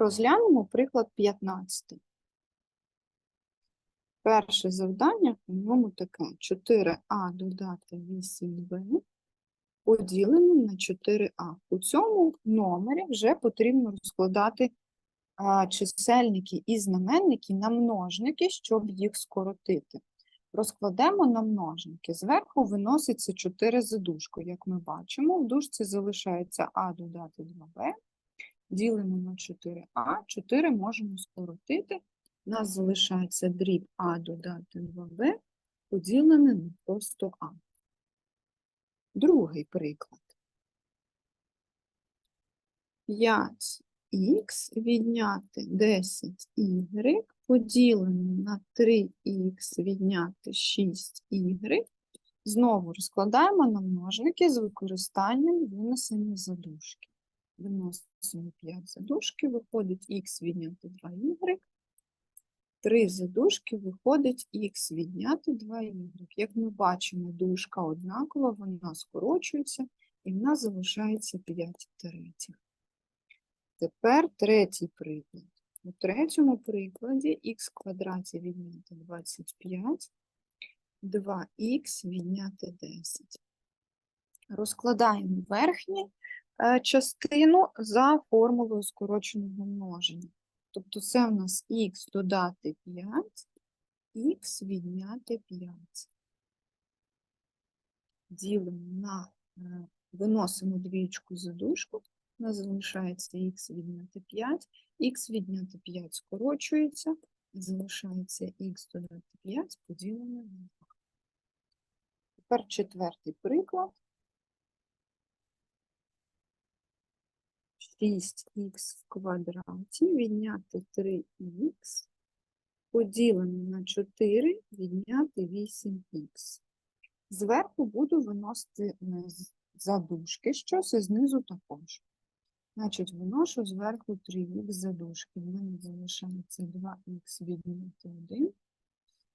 Розглянемо приклад 15. Перше завдання у ньому таке 4а додати 8b поділено на 4а. У цьому номері вже потрібно розкладати чисельники і знаменники на множники, щоб їх скоротити. Розкладемо на множники. Зверху виноситься 4 задушку, як ми бачимо. В дужці залишається а додати 2b. Ділимо на 4а, 4 можемо скоротити. У нас залишається дріб а додати 2b, поділене на просто а. Другий приклад. 5х відняти 10y поділене на 3х відняти 6y. Знову розкладаємо на множники з використанням винесення задушки. Виносимо 5 задушки, виходить х відняти 2y. 3 задушки виходить х відняти 2y. Як ми бачимо, дужка однакова, вона скорочується, і в нас залишається 5 третіх. Тепер третій приклад. У третьому прикладі х квадраті відняти 25, 2х відняти 10. Розкладаємо верхню е, частину за формулою скороченого множення. Тобто це в нас х додати 5, х відняти 5. Ділимо на, е, виносимо двічку за дужку, у нас залишається х відняти 5, х відняти 5 скорочується, залишається х додати 5 поділене на 2. Тепер четвертий приклад. 6х в квадраті відняти 3х поділене на 4 відняти 8х. Зверху буду виносити задушки щось, і знизу також. Значить, виношу зверху 3х задушки. В мене залишається 2х відняти 1.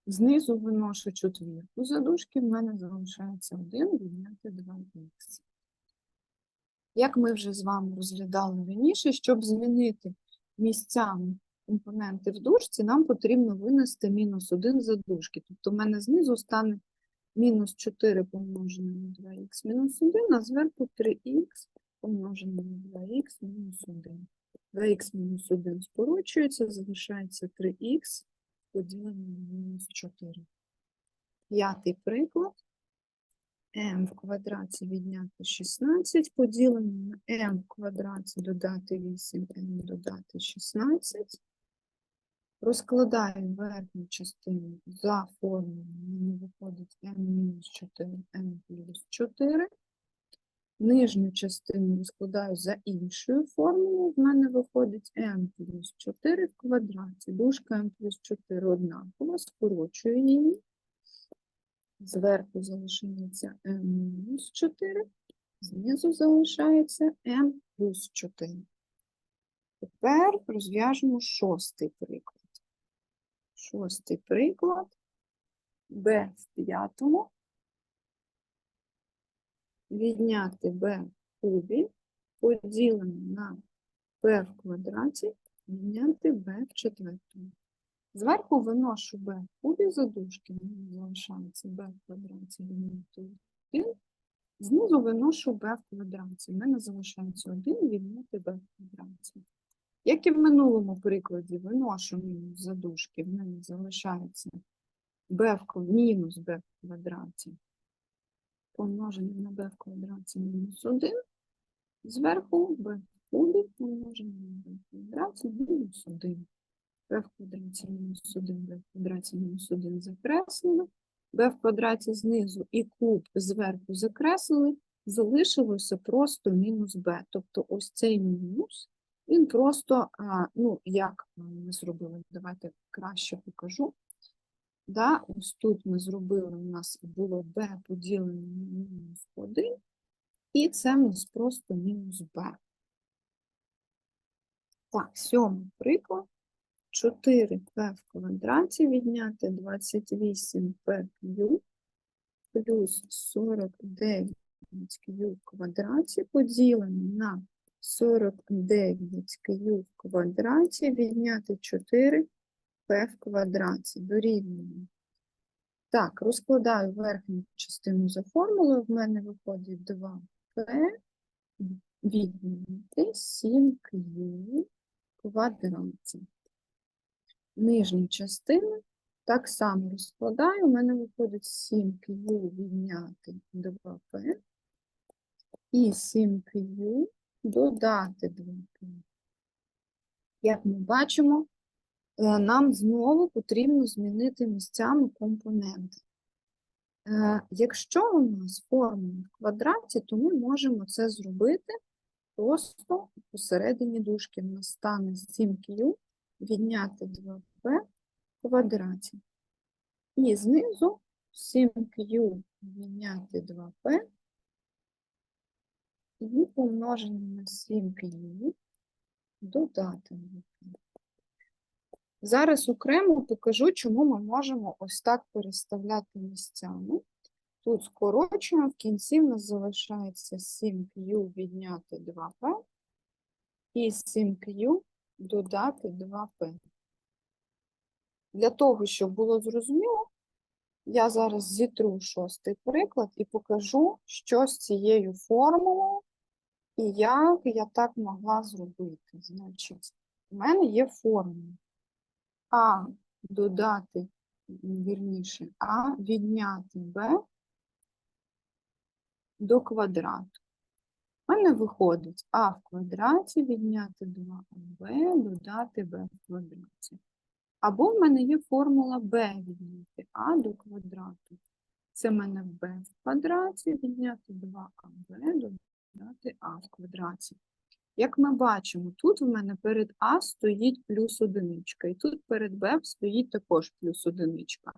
Знизу виношу четвірку задушки, в мене залишається 1 відняти 2х. Як ми вже з вами розглядали раніше, щоб змінити місцями компоненти в дужці, нам потрібно винести мінус 1 за дужки. Тобто в мене знизу стане мінус 4 помножене на 2х мінус 1, а зверху 3х помножене на 2х мінус 1. 2х мінус 1 скорочується, залишається 3х поділене на мінус 4. П'ятий приклад m в квадраті відняти 16 поділено на m в квадраті додати 8, m додати 16. Розкладаємо верхню частину за формулою, в мене виходить m мінус 4, m плюс 4. Нижню частину розкладаю за іншою формулою, в мене виходить m плюс 4 в квадраті. Дужка m плюс 4 однакова, скорочую її. Зверху залишається m мінус 4, знизу залишається m плюс 4. Тепер розв'яжемо шостий приклад. Шостий приклад. b в п'ятому. Відняти b в кубі, поділене на b в квадраті, відняти b в четвертому. Зверху виношу b кубі задушки, залишається b в квадраті відняти 1. Знизу виношу b в квадраті, в мене залишається 1 відняти b в квадраті. Як і в минулому прикладі, виношу мінус задушки, в мене залишається b в мінус b в квадраті помножене на b в квадраті мінус 1. Зверху b в кубі помножене на b в квадраті мінус 1 b в квадраті мінус 1, b в квадраті мінус 1 закреслено, b в квадраті знизу і куб зверху закреслили, залишилося просто мінус b. Тобто ось цей мінус, він просто, ну, як ми зробили, давайте краще покажу. Да, ось тут ми зробили, у нас було b поділене на мінус 1, і це у нас просто мінус b. Так, сьомий приклад. 4p в квадраті відняти 28p плюс 49q в квадраті поділене на 49 q в квадраті відняти 4 p в квадраті дорівнює. Так, розкладаю верхню частину за формулою. В мене виходить 2p відняти 7q в квадраті. Нижню частину так само розкладаю. У мене виходить 7q відняти 2p і 7q додати 2p. Як ми бачимо, е, нам знову потрібно змінити місцями компоненти. Е, Якщо у нас формула в квадраті, то ми можемо це зробити просто посередині дужки. У нас стане 7q відняти 2p в квадраті. І знизу 7q відняти 2p і помножене на 7q додати 2p. Зараз окремо покажу, чому ми можемо ось так переставляти місцями. Тут скорочуємо, в кінці в нас залишається 7q відняти 2p і 7q додати 2p. Для того, щоб було зрозуміло, я зараз зітру шостий приклад і покажу, що з цією формулою і як я так могла зробити. Значить, у мене є формула А додати, вірніше, А відняти Б до квадрату. У мене виходить А в квадраті відняти 2АБ додати Б в квадраті. Або в мене є формула b відняти а до квадрату. Це в мене b в квадраті відняти 2аб додати а в квадраті. Як ми бачимо, тут в мене перед а стоїть плюс одиничка, і тут перед b стоїть також плюс одиничка.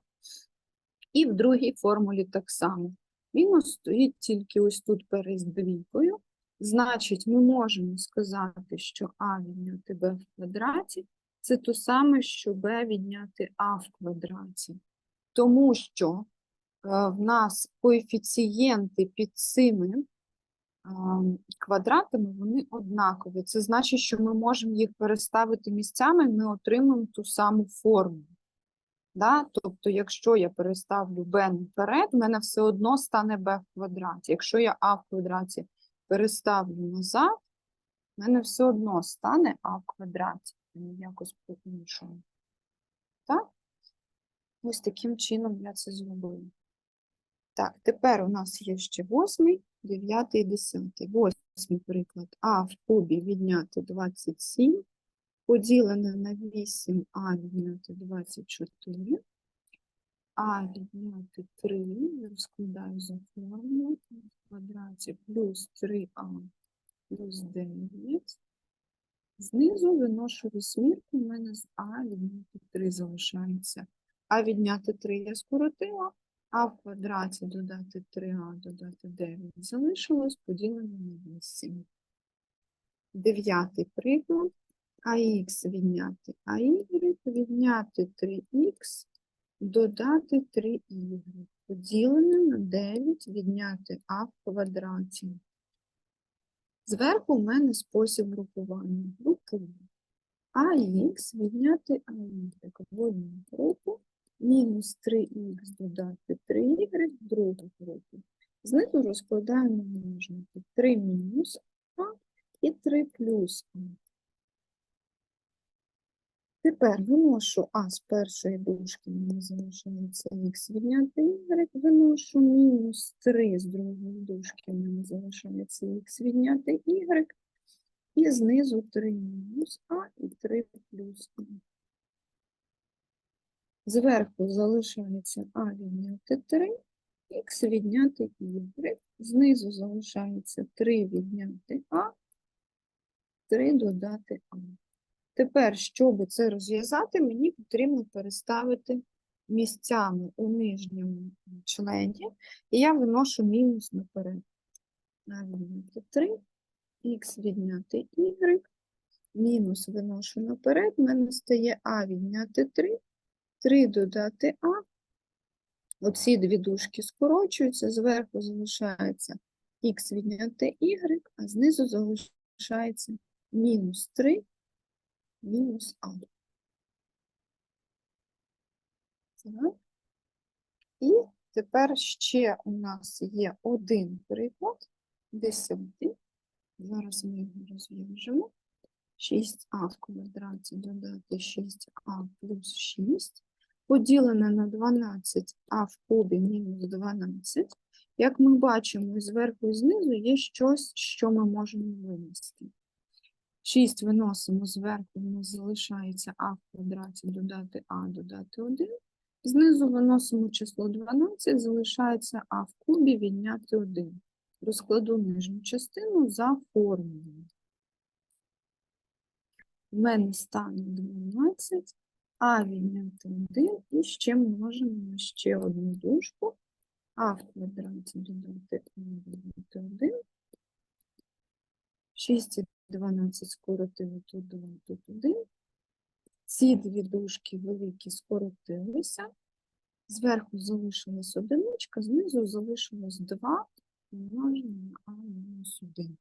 І в другій формулі так само. Мінус стоїть тільки ось тут перед двійкою. Значить, ми можемо сказати, що а відняти b в квадраті це то саме, що b відняти а в квадраті. Тому що е, в нас коефіцієнти під цими е, квадратами, вони однакові. Це значить, що ми можемо їх переставити місцями, ми отримаємо ту саму форму. Да? Тобто, якщо я переставлю b наперед, в мене все одно стане b в квадраті. Якщо я а в квадраті переставлю назад, в мене все одно стане а в квадраті якось по-іншому. Так? Ось таким чином я це зробила. Так, тепер у нас є ще восьмий, дев'ятий десятий. Восьмий приклад. А в кубі відняти 27, поділене на 8, а відняти 24, а відняти 3, я розкладаю за формулу, в квадраті плюс 3а плюс 9, Знизу виношу вісьмірку, у мене з А відняти 3 залишається. А відняти 3 я скоротила, а в квадраті додати 3а, додати 9 залишилось, поділено на 8. Дев'ятий приклад. АХ відняти АY, відняти 3х, додати 3y. Поділене на 9 відняти а в квадраті. Зверху в мене спосіб групування. Групую. АХ відняти АY в одну групу, мінус 3х додати 3y в другу групу. Знизу розкладаємо множники. 3 мінус А і 3 плюс А. Тепер виношу А з першої дужки, мені залишається х відняти y, виношу мінус 3 з другої дужки, мені залишається х відняти y, і знизу 3 мінус А і 3 плюс А. Зверху залишається А відняти 3, х відняти y, знизу залишається 3 відняти А, 3 додати А. Тепер, щоб це розв'язати, мені потрібно переставити місцями у нижньому члені, і я виношу мінус наперед. Відняти 3, х відняти y, мінус виношу наперед, в мене стає а відняти 3, 3 додати а. Оці дві дужки скорочуються, зверху залишається х відняти y, а знизу залишається мінус 3 мінус а. Так. І тепер ще у нас є один приклад, 10. Зараз ми його розв'яжемо. 6а в квадраті додати 6а плюс 6 поділене на 12а в кубі мінус 12. Як ми бачимо, зверху і знизу є щось, що ми можемо винести. 6 виносимо зверху, у нас залишається а в квадраті додати а додати 1. Знизу виносимо число 12, залишається а в кубі відняти 1. Розкладу нижню частину за формулою. У мене стане 12, а відняти 1, і ще множимо ще одну дужку. А в квадраті додати а додати 1. 6 і 12 скоротили тут 2, тут 1. Ці дві дужки великі скоротилися. Зверху залишилась одиничка, знизу залишилось 2 помножено на а мінус 1.